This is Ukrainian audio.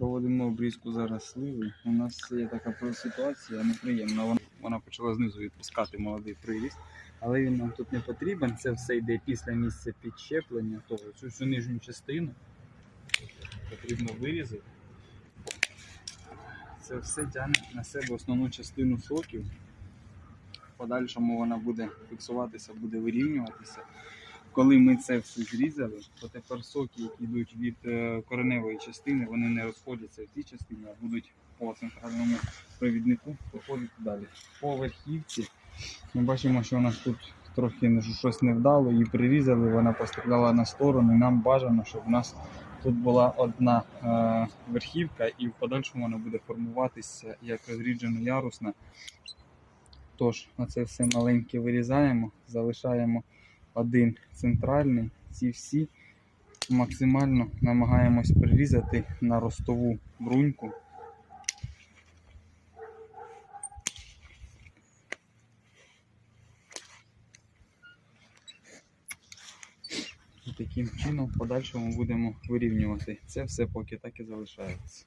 Проводимо обрізку зараз сливи. У нас є така ситуація неприємна. Вона, вона почала знизу відпускати молодий приріст, але він нам тут не потрібен. Це все йде після місця підщеплення. Тобто цю всю нижню частину потрібно вирізати. Це все тягне на себе основну частину соків. В подальшому вона буде фіксуватися, буде вирівнюватися. Коли ми це все зрізали, то тепер соки, які йдуть від е, кореневої частини, вони не розходяться в цій частині, а будуть по центральному провіднику проходити далі. По верхівці ми бачимо, що у нас тут трохи не- щось невдало, її прирізали, вона постріляла на сторону. І нам бажано, щоб у нас тут була одна е, верхівка, і в подальшому вона буде формуватися як розріджено ярусна. Тож, оце все маленьке вирізаємо, залишаємо один центральний. Ці всі максимально намагаємось прирізати на ростову бруньку. І таким чином в подальшому будемо вирівнювати. Це все поки так і залишається.